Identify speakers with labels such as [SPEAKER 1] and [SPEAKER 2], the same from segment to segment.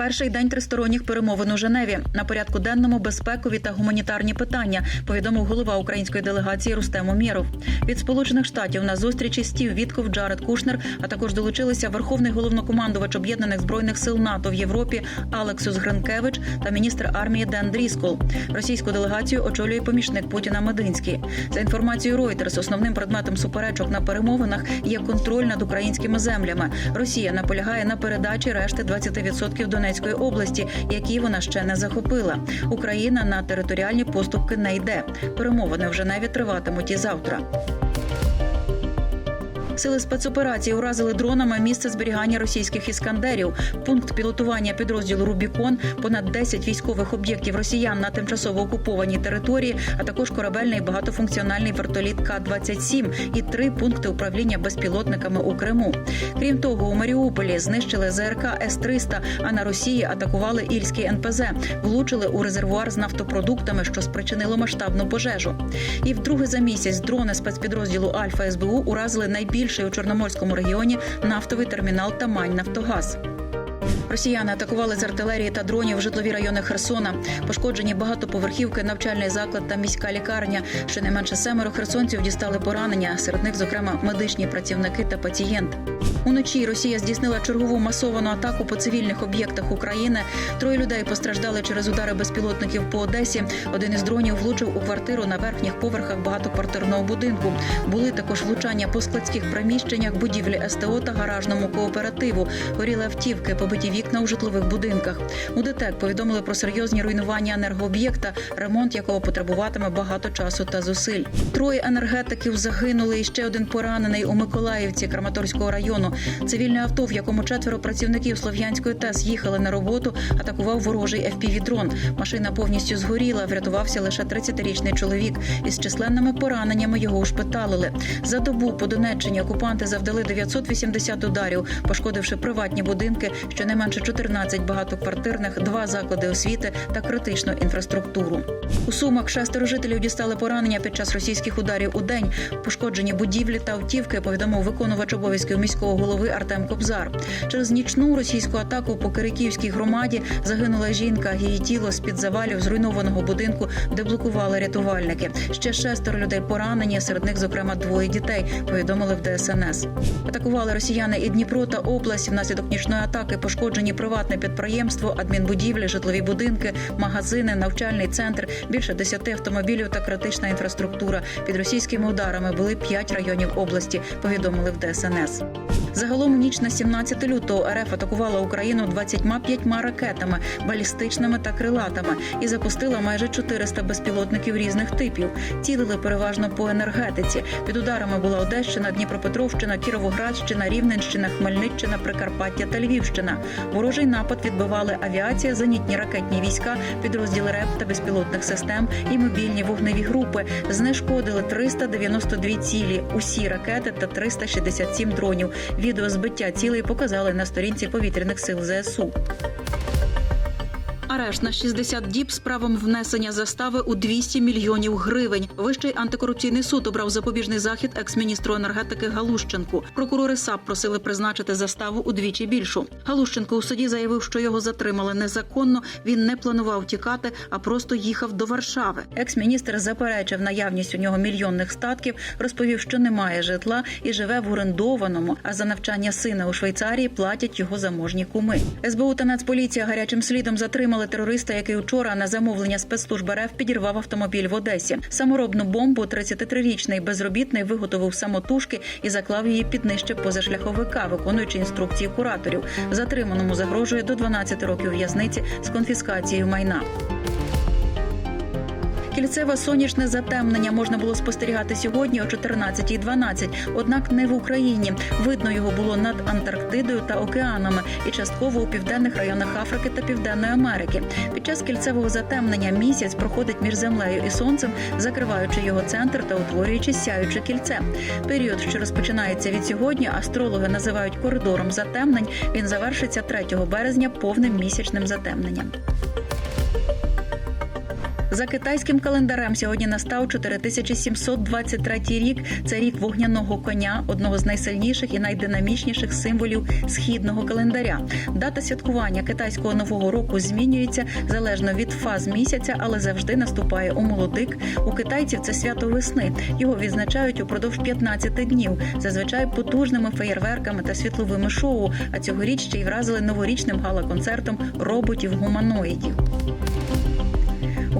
[SPEAKER 1] Перший день тристоронніх перемовин у Женеві на порядку денному безпекові та гуманітарні питання. Повідомив голова української делегації Рустем Умєров. Від сполучених штатів на зустрічі стів Вітков Джаред Кушнер, а також долучилися верховний головнокомандувач об'єднаних збройних сил НАТО в Європі Алексус Гринкевич та міністр армії Ден Дріскол. Російську делегацію очолює помічник Путіна Мединський. За інформацією Reuters, основним предметом суперечок на перемовинах є контроль над українськими землями. Росія наполягає на передачі решти 20% Донецької області, які вона ще не захопила. Україна на територіальні поступки не йде. Перемовини вже навіть триватимуть і завтра. Сили спецоперації уразили дронами місце зберігання російських іскандерів, пункт пілотування підрозділу Рубікон, понад 10 військових об'єктів росіян на тимчасово окупованій території, а також корабельний багатофункціональний вертоліт К-27 і три пункти управління безпілотниками у Криму. Крім того, у Маріуполі знищили ЗРК С-300, а на Росії атакували Ільський НПЗ, влучили у резервуар з нафтопродуктами, що спричинило масштабну пожежу. І вдруге за місяць дрони спецпідрозділу Альфа СБУ уразили найбільший у Чорноморському регіоні нафтовий термінал Тамань Нафтогаз. Росіяни атакували з артилерії та дронів житлові райони Херсона. Пошкоджені багатоповерхівки, навчальний заклад та міська лікарня. Щонайменше семеро херсонців дістали поранення. Серед них, зокрема, медичні працівники та пацієнт. Уночі Росія здійснила чергову масовану атаку по цивільних об'єктах України. Троє людей постраждали через удари безпілотників по Одесі. Один із дронів влучив у квартиру на верхніх поверхах багатоквартирного будинку. Були також влучання по складських приміщеннях, будівлі СТО та гаражному кооперативу. Горіли автівки, побиті вікна у житлових будинках. У ДТЕК повідомили про серйозні руйнування енергооб'єкта, ремонт якого потребуватиме багато часу та зусиль. Троє енергетиків загинули і ще один поранений у Миколаївці Краматорського району. Цивільне авто, в якому четверо працівників Слов'янської ТЕС їхали на роботу, атакував ворожий FPV-дрон. Машина повністю згоріла. Врятувався лише 30-річний чоловік. Із численними пораненнями його ушпиталили. За добу по Донеччині окупанти завдали 980 ударів, пошкодивши приватні будинки, щонайменше 14 багатоквартирних, два заклади освіти та критичну інфраструктуру. У Сумах шестеро жителів дістали поранення під час російських ударів у день. Пошкоджені будівлі та автівки повідомив виконувач обов'язків міського голови Артем Кобзар. Через нічну російську атаку по Кириківській громаді загинула жінка. Її тіло з під завалів зруйнованого будинку деблокували рятувальники. Ще шестеро людей поранені. Серед них, зокрема, двоє дітей. Повідомили в ДСНС. Атакували росіяни і Дніпро та область. Внаслідок нічної атаки пошкоджені приватне підприємство, адмінбудівлі, житлові будинки, магазини, навчальний центр, більше десяти автомобілів та критична інфраструктура. Під російськими ударами були п'ять районів області. Повідомили в ДСНС. Загалом ніч на 17 лютого РФ атакувала Україну 25 ракетами, балістичними та крилатами і запустила майже 400 безпілотників різних типів. Цілили переважно по енергетиці. Під ударами була Одещина, Дніпропетровщина, Кіровоградщина, Рівненщина, Хмельниччина, Прикарпаття та Львівщина. Ворожий напад відбивали авіація, зенітні ракетні війська, підрозділи РЕП та безпілотних систем і мобільні вогневі групи. Знешкодили 392 цілі, усі ракети та 367 дронів. Відео збиття цілей показали на сторінці повітряних сил ЗСУ. Арешт на 60 діб з правом внесення застави у 200 мільйонів гривень. Вищий антикорупційний суд обрав запобіжний захід екс-міністру енергетики Галущенку. Прокурори САП просили призначити заставу удвічі більшу. Галущенко у суді заявив, що його затримали незаконно. Він не планував тікати, а просто їхав до Варшави. Екс-міністр заперечив наявність у нього мільйонних статків, розповів, що немає житла і живе в орендованому. А за навчання сина у Швейцарії платять його заможні куми. СБУ та Нацполіція гарячим слідом затримали терориста, який учора на замовлення спецслужб РФ підірвав автомобіль в Одесі. Саморобну бомбу 33-річний безробітний виготовив самотужки і заклав її під нижче позашляховика, виконуючи інструкції кураторів. Затриманому загрожує до 12 років в'язниці з конфіскацією майна. Кільцеве сонячне затемнення можна було спостерігати сьогодні о 14.12, однак не в Україні. Видно його було над Антарктидою та океанами і частково у південних районах Африки та Південної Америки. Під час кільцевого затемнення місяць проходить між землею і сонцем, закриваючи його центр та утворюючи сяюче кільце. Період, що розпочинається від сьогодні, астрологи називають коридором затемнень. Він завершиться 3 березня повним місячним затемненням. За китайським календарем сьогодні настав 4723 рік. Це рік вогняного коня, одного з найсильніших і найдинамічніших символів східного календаря. Дата святкування китайського нового року змінюється залежно від фаз місяця, але завжди наступає у молодик. У китайців це свято весни. Його відзначають упродовж 15 днів, зазвичай потужними феєрверками та світловими шоу. А цьогоріч ще й вразили новорічним гала-концертом роботів-гуманоїдів.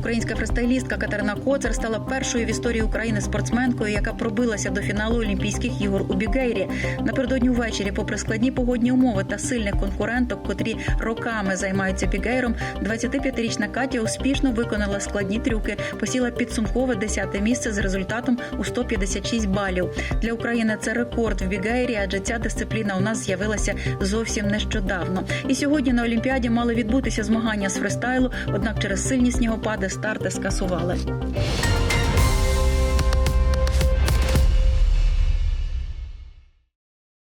[SPEAKER 1] Українська фристайлістка Катерина Коцер стала першою в історії України спортсменкою, яка пробилася до фіналу Олімпійських ігор у Бігейрі. Напередодні ввечері, попри складні погодні умови та сильних конкуренток, котрі роками займаються бігейром, 25-річна Катя успішно виконала складні трюки, посіла підсумкове 10-те місце з результатом у 156 балів. Для України це рекорд в бігейрі, адже ця дисципліна у нас з'явилася зовсім нещодавно. І сьогодні на Олімпіаді мали відбутися змагання з фристайлу, однак через сильні снігопади старти скасували.